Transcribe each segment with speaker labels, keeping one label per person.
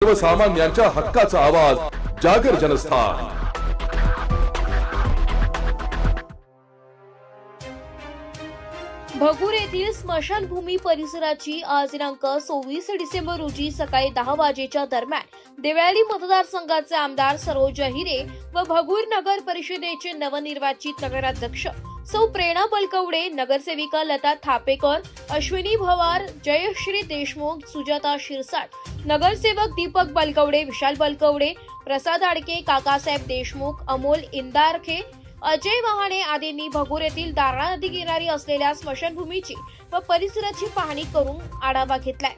Speaker 1: सर्वसामान्यांच्या हक्काचा आवाज जागर जनस्थान.
Speaker 2: भगूर येथील स्मशानभूमी परिसराची आज दिनांक सव्वीस डिसेंबर रोजी सकाळी दहा वाजेच्या दरम्यान देवळाली मतदारसंघाचे आमदार सरोज अहिरे व भगूर नगर परिषदेचे नवनिर्वाचित नगराध्यक्ष सौ प्रेरणा बलकवडे नगरसेविका लता थापेकर अश्विनी भवार जयश्री देशमुख सुजाता शिरसाट नगरसेवक दीपक बलकवडे विशाल बलकवडे प्रसाद आडके काकासाहेब देशमुख अमोल इंदारखे अजय वहाणे आदींनी भगूर येथील दारणा नदी किनारी असलेल्या स्मशानभूमीची व परिसराची पाहणी करून आढावा घेतलाय.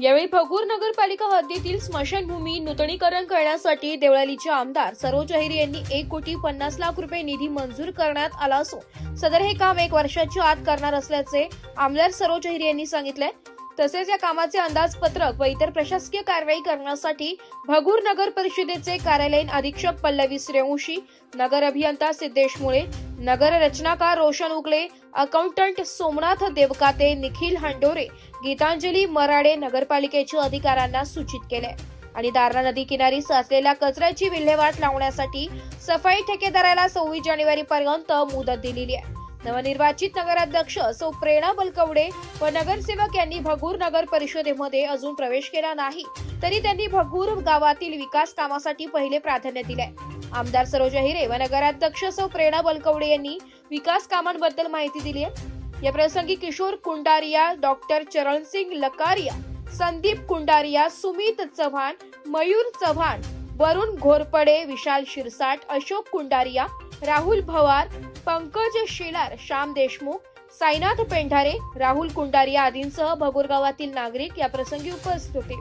Speaker 2: यावेळी भगूर नगरपालिका हद्दीतील स्मशानभूमी नूतनीकरण करण्यासाठी देवळालीचे आमदार सरोज अहिर यांनी एक कोटी पन्नास लाख रुपये निधी मंजूर करण्यात आला असून सदर हे काम एक वर्षाच्या आत करणार असल्याचे आमदार सरोज अहिर यांनी सांगितलंय तसेच या कामाचे अंदाजपत्रक व इतर प्रशासकीय कारवाई करण्यासाठी भगूर नगर परिषदेचे कार्यालयीन अधीक्षक पल्लवी श्रेवंशी नगर अभियंता सिद्धेश मुळे नगर रचनाकार रोशन उगले अकाउंटंट सोमनाथ देवकाते निखिल हंडोरे गीतांजली मराडे नगरपालिकेच्या अधिकाऱ्यांना सूचित केले. आणि दारणा नदी किनारी साचलेल्या कचऱ्याची विल्हेवाट लावण्यासाठी सफाई ठेकेदाराला सव्वीस जानेवारी पर्यंत मुदत दिलेली आहे. नवनिर्वाचित नगराध्यक्ष सो प्रेरणा बलकवडे व नगरसेवक यांनी भगूर नगर परिषदेमध्ये अजून प्रवेश केला नाही. तरी त्यांनी भगूर गावातील विकास कामासाठी पहिले प्राधान्य दिले आमदार सरोज अहिरे व नगराध्यक्ष सौ प्रेरणा बलकवडे यांनी विकास कामांबद्दल माहिती दिली आहे. या प्रसंगी किशोर कुंडारिया डॉक्टर चरणसिंग लकारिया संदीप कुंडारिया सुमित चव्हाण मयूर चव्हाण वरुण घोरपडे विशाल शिरसाट अशोक कुंडारिया राहुल भवार पंकज शेलार श्याम देशमुख साईनाथ पेंढारे राहुल कुंडारिया आदींसह भगूर गावातील नागरिक या प्रसंगी उपस्थित होते.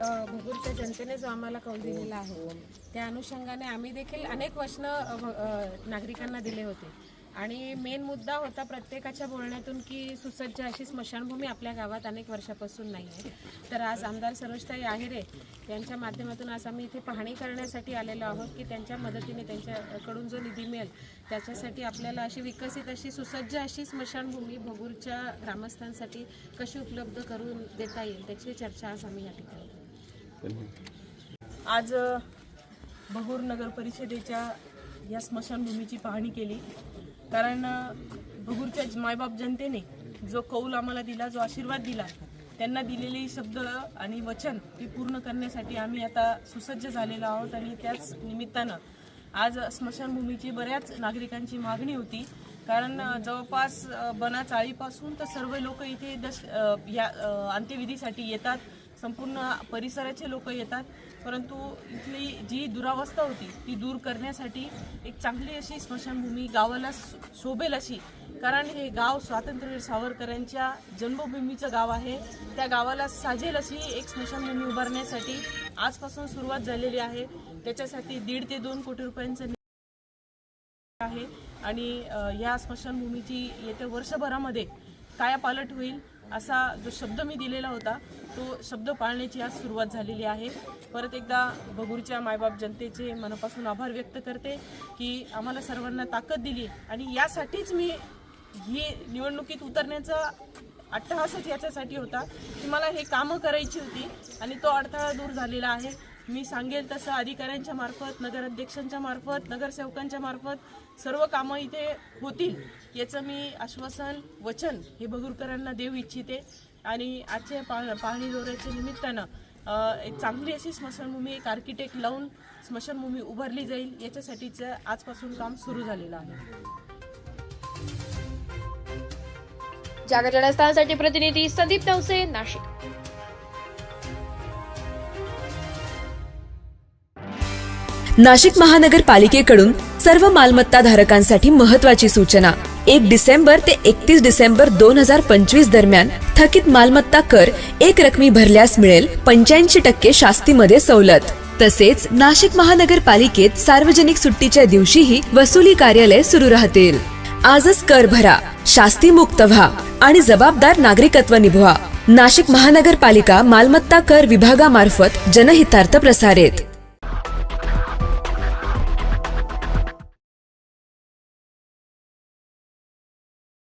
Speaker 3: भगूरच्या जनतेने जो आम्हाला कौल दिलेला आहे. त्या अनुषंगाने आम्ही देखील अनेक वचन नागरिकांना दिले होते. आणि मेन मुद्दा होता प्रत्येकाच्या बोलण्यातून की सुसज्ज अशी स्मशानभूमी आपल्या गावात अनेक वर्षापासून नाही आहे. तर आज आमदार सरोजताई आहिरे यांच्या माध्यमातून आज आम्ही इथे पाहणी करण्यासाठी आलेलो आहोत की त्यांच्या मदतीने त्यांच्याकडून जो निधी मिळेल त्याच्यासाठी आपल्याला अशी विकसित अशी सुसज्ज अशी स्मशानभूमी भगूरच्या ग्रामस्थांसाठी कशी उपलब्ध करून देता येईल त्याची चर्चा आज आम्ही या ठिकाणी
Speaker 4: आज अ, बहूर नगर परिषदेच्या या स्मशानभूमीची पाहणी केली. कारण भगूरच्या मायबाप जनतेने जो कौल आम्हाला दिला जो आशीर्वाद दिला त्यांना दिलेले शब्द आणि वचन ते पूर्ण करण्यासाठी आम्ही आता सुसज्ज झालेलो आहोत आणि त्याच निमित्तानं आज स्मशानभूमीची बऱ्याच नागरिकांची मागणी होती. कारण जवळपास बना चाळीपासून तर सर्व लोक इथे दश या अंत्यविधीसाठी येतात. संपूर्ण परिसराचे लोक येतात. परंतु इथली जी दुरावस्था होती ती दूर करण्यासाठी एक चांगली अशी स्मशानभूमी गावाला शोभेल अशी. कारण हे गाव स्वातंत्र्यवीर सावरकरांच्या जन्मभूमीचं गाव आहे. त्या गावाला साजेल अशी एक स्मशानभूमी उभारण्यासाठी आजपासून सुरुवात झालेली आहे. त्याच्यासाठी दीड ते दोन कोटी रुपयांचं आहे. आणि या स्मशानभूमीची येत्या वर्षभरामध्ये कायापालट होईल. असा जो शब्द मी दिलेला होता तो शब्द पाळण्याची आज सुरुवात झालेली आहे. परत एकदा भगूरच्या मायबाप जनतेचे मनापासून आभार व्यक्त करते की आम्हाला सर्वांना ताकद दिली आणि यासाठीच मी ही निवडणुकीत उतरण्याचा अट्टहासच याच्यासाठी होता की मला हे कामं करायची होती आणि तो अडथळा दूर झालेला आहे. मी सांगेल तसं अधिकाऱ्यांच्या मार्फत नगराध्यक्षांच्या मार्फत नगरसेवकांच्या मार्फत सर्व कामं इथे होतील याचं मी आश्वासन वचन हे बगुरकरांना देऊ इच्छिते. आणि आजच्या पा पाहणी दौऱ्याच्या निमित्तानं एक चांगली अशी स्मशानभूमी एक आर्किटेक्ट लावून स्मशानभूमी उभारली जाईल याच्यासाठीचं आजपासून काम सुरू झालेलं आहे.
Speaker 2: जागर प्रतिनिधी संदीप नवसे नाशिक.
Speaker 5: नाशिक महानगरपालिकेकडून सर्व मालमत्ता धारकांसाठी महत्वाची सूचना. एक डिसेंबर ते एकतीस डिसेंबर दोन हजार पंचवीस दरम्यान थकीत मालमत्ता कर एक रकमी भरल्यास मिळेल पंच्याऐंशी टक्के शास्तीमध्ये सवलत. तसेच नाशिक महानगरपालिकेत सार्वजनिक सुट्टीच्या दिवशीही वसुली कार्यालय सुरू राहतील. आजच कर भरा शास्ती मुक्त व्हा आणि जबाबदार नागरिकत्व निभवा. नाशिक महानगरपालिका मालमत्ता कर विभागामार्फत जनहितार्थ प्रसारित.